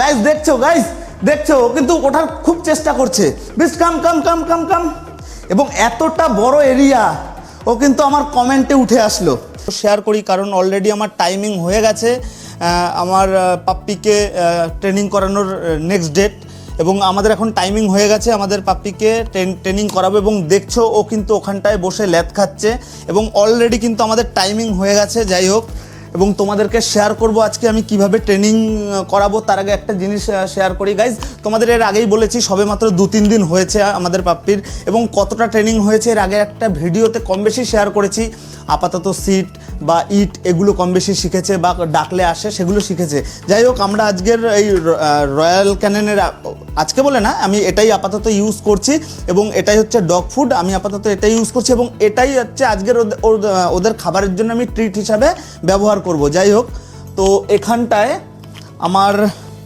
Guys দেখছ guys দেখছ কিন্তু ওঠার খুব চেষ্টা করছে। বেশ কাম কাম কাম কাম কাম এবং এতটা বড় এরিয়া ও কিন্তু আমার কমেন্টে উঠে আসলো। শেয়ার করি, কারণ অলরেডি আমার টাইমিং হয়ে গেছে। আমার পাপ্পিকে ট্রেনিং করানোর নেক্সট ডেট এবং আমাদের এখন টাইমিং হয়ে গেছে, আমাদের পাপ্পিকে ট্রেনিং করাবো। এবং দেখছ, ও কিন্তু ওখানটায় বসে ল্যাদ খাচ্ছে। এবং অলরেডি কিন্তু আমাদের টাইমিং হয়ে গেছে, যাই হোক। এবং তোমাদেরকে শেয়ার করব আজকে আমি কীভাবে ট্রেনিং করাবো, তার আগে একটা জিনিস শেয়ার করি। গাইজ তোমাদের এর আগেই বলেছি, সবে মাত্র দু তিন দিন হয়েছে আমাদের পাপ্পির, এবং কতটা ট্রেনিং হয়েছে, এর আগে একটা ভিডিওতে কম বেশি শেয়ার করেছি। আপাতত সিট বা ইট এগুলো কম বেশি শিখেছে বা ডাকলে আসে, সেগুলো শিখেছে। যাই হোক, আমরা আজকের এই রয়্যাল ক্যানেনের আজকে বলে না, আমি এটাই আপাতত ইউজ করছি এবং এটাই হচ্ছে ডগ ফুড আমি আপাতত এটাই ইউজ করছি এবং এটাই হচ্ছে আজকের ওদের- খাবারের জন্য আমি ট্রিট হিসাবে ব্যবহার করব। যাই হোক, তো এখানটায় আমার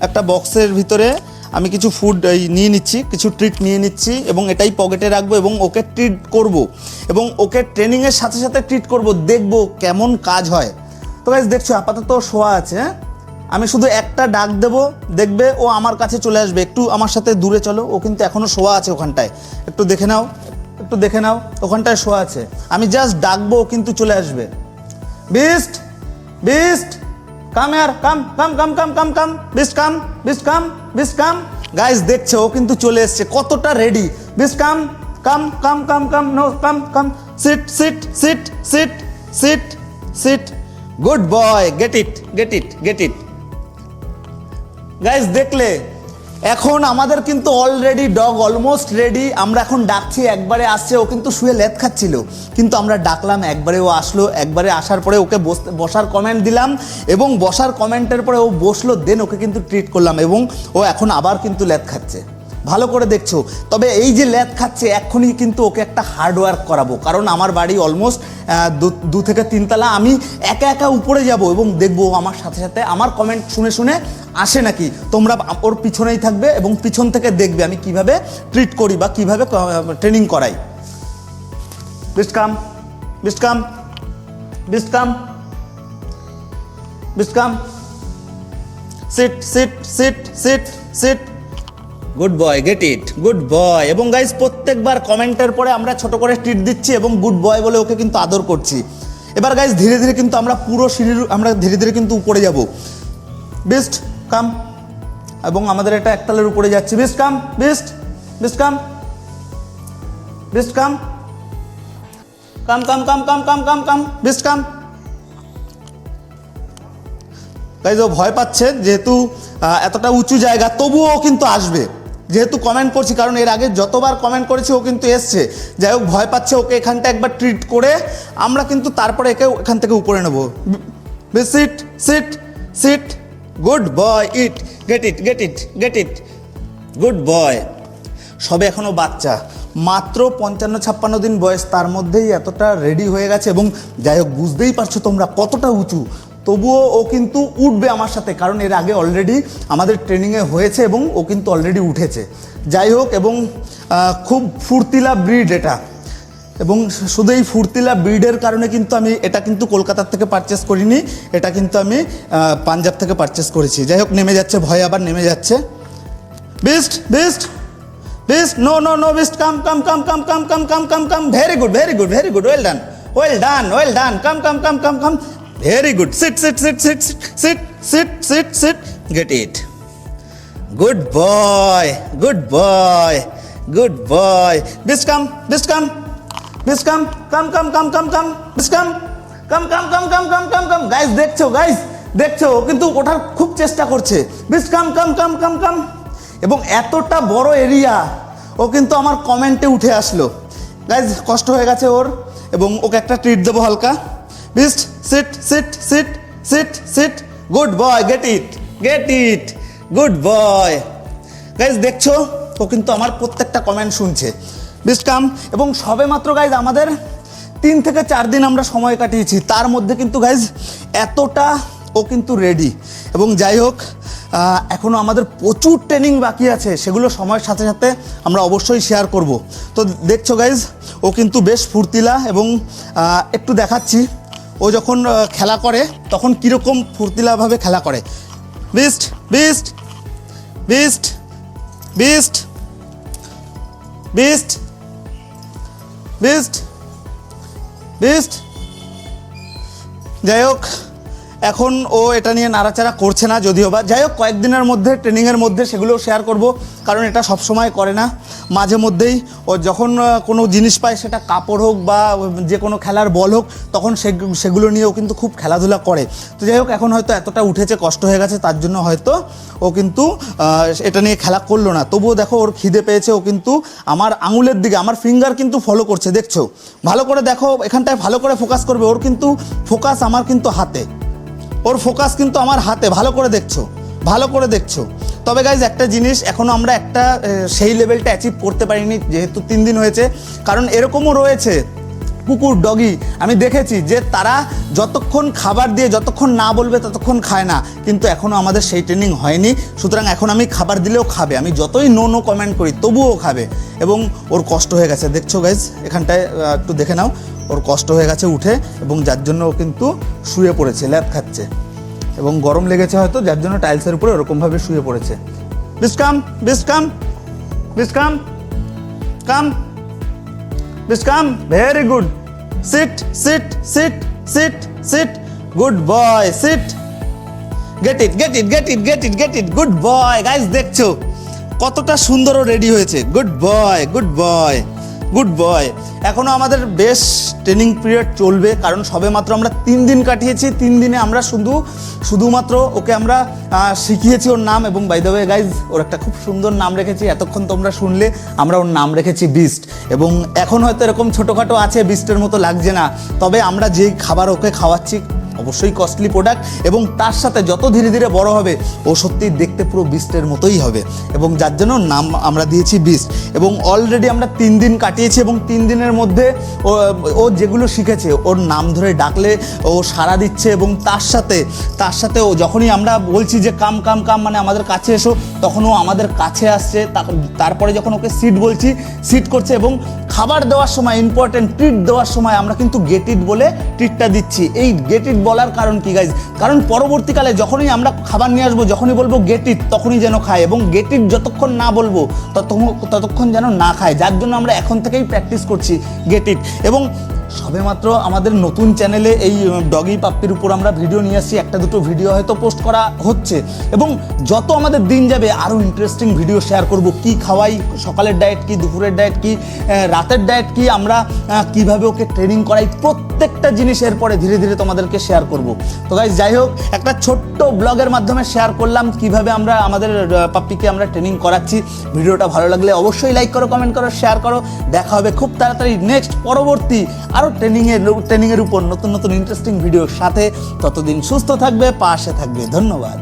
একটা বক্সের ভিতরে আমি কিছু ফুড নিয়ে নিচ্ছি, কিছু ট্রিট নিয়ে নিচ্ছি এবং এটাই পকেটে রাখব এবং ওকে ট্রিট করব। এবং ওকে ট্রেনিংয়ের সাথে সাথে ট্রিট করব, দেখব কেমন কাজ হয়। তো গাইজ দেখছ আপাতত শোয়া আছে হ্যাঁ? আমি শুধু একটা ডাক দেব দেখবে ও আমার কাছে চলে আসবে একটু আমার সাথে দূরে চলো ও কিন্তু এখনও শোয়া আছে ওখানটায় একটু দেখে নাও একটু দেখে নাও ওখানটায় শোয়া আছে আমি জাস্ট ডাকবো ও কিন্তু চলে আসবে বিস্ট বিস্ট কাম আর come come come come come come Beast come Beast come Beast come guys দেখছে ও কিন্তু চলে এসছে কতটা ready Beast come come come come come no come come sit sit sit sit sit sit good boy get it get it get it guys দেখলে, এখন আমাদের কিন্তু অলরেডি ডগ অলমোস্ট রেডি আমরা এখন ডাকছি, একবারে আসছে, ও কিন্তু শুয়ে লেদ খাচ্ছিল। কিন্তু আমরা ডাকলাম, একবারে ও আসলো, একবারে আসার পরে ওকে বসার কমেন্ট দিলাম এবং বসার কমেন্টের পরে ও বসল দেন ওকে কিন্তু ট্রিট করলাম এবং ও এখন আবার কিন্তু লেদ খাচ্ছে। ভালো করে দেখছ। তবে এই যে ল্যাদ খাচ্ছে, এক্ষুনি কিন্তু ওকে একটা হার্ডওয়ার্ক করাবো। কারণ আমার বাড়ি অলমোস্ট দু থেকে তিনতলা। আমি একা একা উপরে যাব এবং দেখব আমার সাথে সাথে আমার কমেন্ট শুনে শুনে আসে নাকি। তোমরা ওর পিছনেই থাকবে এবং পিছন থেকে দেখবে আমি কীভাবে ট্রিট করি বা কীভাবে ট্রেনিং করাই। Beast come Beast come Beast come Beast come sit sit sit sit sit good boy get it good boy এবং গাইজ প্রত্যেকবার কমেন্টের পরে আমরা ছোট করে ট্রিট দিচ্ছি এবং গুড বয় বলে ওকে কিন্তু আদর করছি। এবার গাইজ ধীরে ধীরে কিন্তু আমরা পুরো সিঁড়ির, আমরা ধীরে ধীরে কিন্তু উপরে যাব। বেস্ট কাম এবং আমাদের এটা একতালের উপরে যাচ্ছে। Best come best best come best come come come come come come come come best come guys ও ভয় পাচ্ছে যেহেতু এতটা উঁচু জায়গা, তবুও কিন্তু আসবে। যেহেতু কমেন্ট করছি, কারণ এর আগে যতবার কমেন্ট করেছি, ও কিন্তু এসছে। যাই হোক, ভয় পাচ্ছে ওকে এখানটা একবার ট্রিট করে। আমরা কিন্তু তারপরে একে এখান থেকে উপরে নেব। Sit sit sit good boy it get it get it get it good boy সবে এখনও বাচ্চা। মাত্র পঞ্চান্ন, ছাপ্পান্ন দিন বয়স, তার মধ্যেই এতটা রেডি হয়ে গেছে এবং যাই হোক, বুঝতেই পারছ তোমরা কতটা উঁচু। তবুও ও কিন্তু উঠবে আমার সাথে কারণ এর আগে অলরেডি আমাদের ট্রেনিংয়ে হয়েছে এবং ও কিন্তু অলরেডি উঠেছে যাই হোক এবং খুব ফুর্তিলা ব্রিড এটা এবং শুধু এই ফুর্তিলা ব্রিডের কারণে কিন্তু আমি এটা কিন্তু কলকাতার থেকে পারচেস করিনি এটা কিন্তু আমি পাঞ্জাব থেকে পারচেস করেছি যাই হোক নেমে যাচ্ছে ভয় আবার নেমে যাচ্ছে best best best no no no best come come come come come come come come come very good very good very good well done well done well done come come come come come very good sit sit sit sit sit sit sit sit get it good boy good boy good boy best come best come best come come come come come come best come come come come come come come come guys দেখছ guys দেখছ? কিন্তু ওঠার খুব চেষ্টা করছে। বিস come come come come কাম এবং এতটা বড় এরিয়া ও কিন্তু আমার কমেন্টে উঠে আসলো। গাইজ কষ্ট হয়ে গেছে ওর। এবং ওকে একটা ট্রিট দেবো হালকা। Best sit sit sit sit sit good boy get it get it good boy guys দেখছ? ও কিন্তু আমার প্রত্যেকটা কমেন্ট শুনছে। বেস্ট কাম এবং সবে মাত্র গাইজ আমাদের তিন থেকে চার দিন আমরা সময় কাটিয়েছি। তার মধ্যে কিন্তু গাইজ এতটা ও কিন্তু রেডি এবং যাই হোক আহ, এখনও আমাদের প্রচুর ট্রেনিং বাকি আছে। সেগুলো সময়ের সাথে সাথে আমরা অবশ্যই শেয়ার করব। তো দেখছ গাইজ ও কিন্তু বেশ ফুর্তিলা এবং একটু দেখাচ্ছি। ও যখন খেলা করে, তখন কীরকম ফুর্তিলাভাবে খেলা করে? Beast Beast Beast Beast Beast Beast Beast যাই হোক এখন ও এটা নিয়ে নাড়াচাড়া করছে না যদিও বা। যাই হোক, কয়েকদিনের মধ্যে, ট্রেনিংয়ের মধ্যে সেগুলো শেয়ার করব, কারণ এটা সবসময় করে না। মাঝে মধ্যেই ও যখন কোনো জিনিস পায়, সেটা কাপড় হোক বা যে কোনো খেলার বল হোক, তখন সেগ- সেগুলো নিয়েও কিন্তু খুব খেলাধুলা করে। তো যাই হোক, এখন হয়তো এতটা উঠেছে, কষ্ট হয়ে গেছে, তার জন্য হয়তো ও কিন্তু এটা নিয়ে খেলা করল না। তবুও দেখো, ওর খিদে পেয়েছে, ও কিন্তু আমার আঙুলের দিকে, আমার ফিঙ্গার কিন্তু ফলো করছে, দেখছ? ভালো করে দেখো, এখানটায় ভালো করে ফোকাস করবে, ওর কিন্তু ফোকাস আমার কিন্তু হাতে। ওর ফোকাস কিন্তু আমার হাতে, ভালো করে দেখছ, ভালো করে দেখছ। তবে গাইজ একটা জিনিস এখনও আমরা একটা সেই লেভেলটা অ্যাচিভ করতে পারিনি, যেহেতু তিন দিন হয়েছে। কারণ এরকমও রয়েছে, কুকুর ডগি আমি দেখেছি যে তারা যতক্ষণ খাবার দিয়ে, যতক্ষণ না বলবে, ততক্ষণ খায় না। কিন্তু এখনও আমাদের সেই ট্রেনিং হয়নি। সুতরাং এখন আমি খাবার দিলেও খাবে। আমি যতই নো নো কমেন্ট করি, তবুও খাবে। এবং ওর কষ্ট হয়ে গেছে। দেখছ গাইজ এখানটায় একটু দেখে নাও। ওর কষ্ট হয়ে গেছে উঠে এবং যার জন্য ও কিন্তু শুয়ে পড়েছে, ল্যাপ খাচ্ছে। এবং গরম লেগেছে হয়তো, যার জন্য টাইলসের উপরে ওরকমভাবে শুয়ে পড়েছে। Beast come Beast come Beast come come Beast come very good sit sit sit sit sit good boy sit get it get it get it get it get it good boy guys দেখছ, কতটা সুন্দর ready হয়েছে। Good boy good boy good boy. এখনও আমাদের বেশ training period চলবে, কারণ সবে মাত্র আমরা তিন দিন কাটিয়েছি, তিন দিনে আমরা শুধু, শুধুমাত্র ওকে আমরা শিখিয়েছি ওর নাম এবং বাই দ্য গাইজ ওর একটা খুব সুন্দর নাম রেখেছি, এতক্ষণ তোমরা শুনলে আমরা ওর নাম রেখেছি বিস্ট এবং এখন হয়তো এরকম ছোটোখাটো আছে বিস্টের মতো লাগছে না, তবে আমরা যেই খাবার ওকে খাওয়াচ্ছি অবশ্যই কস্টলি প্রোডাক্ট এবং তার সাথে যত ধীরে ধীরে বড় হবে, ও সত্যি দেখতে পুরো বিস্টের মতোই হবে। এবং যার জন্য নাম আমরা দিয়েছি বিস্ট এবং অলরেডি আমরা তিন দিন কাটিয়েছি এবং তিন দিনের মধ্যে ও যেগুলো শিখেছে, ওর নাম ধরে ডাকলে ও সাড়া দিচ্ছে এবং তার সাথে তার সাথে ও যখনই আমরা বলছি যে, কাম কাম কাম মানে আমাদের কাছে এসো, তখন ও আমাদের কাছে আসছে তারপরে যখন ওকে সিট বলছি সিট করছে এবং খাবার দেওয়ার সময় ইম্পর্টেন্ট ট্রিট দেওয়ার সময় আমরা কিন্তু গেট ইট বলে ট্রিটটা দিচ্ছি। এই গেট ইট বলার কারণ কি গাইজ কারণ পরবর্তীকালে যখনই আমরা খাবার নিয়ে আসব, যখনই বলব গেট ইট তখনই যেন খায় এবং গেট ইট যতক্ষণ না বলব, ততক্ষণ ততক্ষণ যেন না খায়। যার জন্য আমরা এখন থেকেই প্র্যাকটিস করছি গেট ইট এবং সবেমাত্র আমাদের নতুন চ্যানেলে এই ডগি পাপ্পির উপর আমরা ভিডিও নিয়ে আসছি। একটা দুটো ভিডিও হয়তো পোস্ট করা হচ্ছে। এবং যত আমাদের দিন যাবে আরও ইন্টারেস্টিং ভিডিও শেয়ার করব। কি খাওয়াই, সকালের ডায়েট কি, দুপুরের ডায়েট কি রাতের ডায়েট কি, আমরা কীভাবে ওকে ট্রেনিং করাই, প্রত্যেকটা জিনিস এরপরে ধীরে ধীরে তোমাদেরকে শেয়ার করব। তো গাইজ যাই হোক, একটা ছোট্ট ব্লগের মাধ্যমে শেয়ার করলাম কীভাবে আমরা আমাদের পাপ্পিকে আমরা ট্রেনিং করাচ্ছি। ভিডিওটা ভালো লাগলে অবশ্যই লাইক করো কমেন্ট করো শেয়ার করো। দেখা হবে খুব তাড়াতাড়ি নেক্সট পরবর্তী আরও ট্রেনিংয়ের ট্রেনিংয়ের উপর নতুন নতুন ইন্টারেস্টিং ভিডিওর সাথে ততদিন সুস্থ থাকবে, পাশে থাকবে। ধন্যবাদ।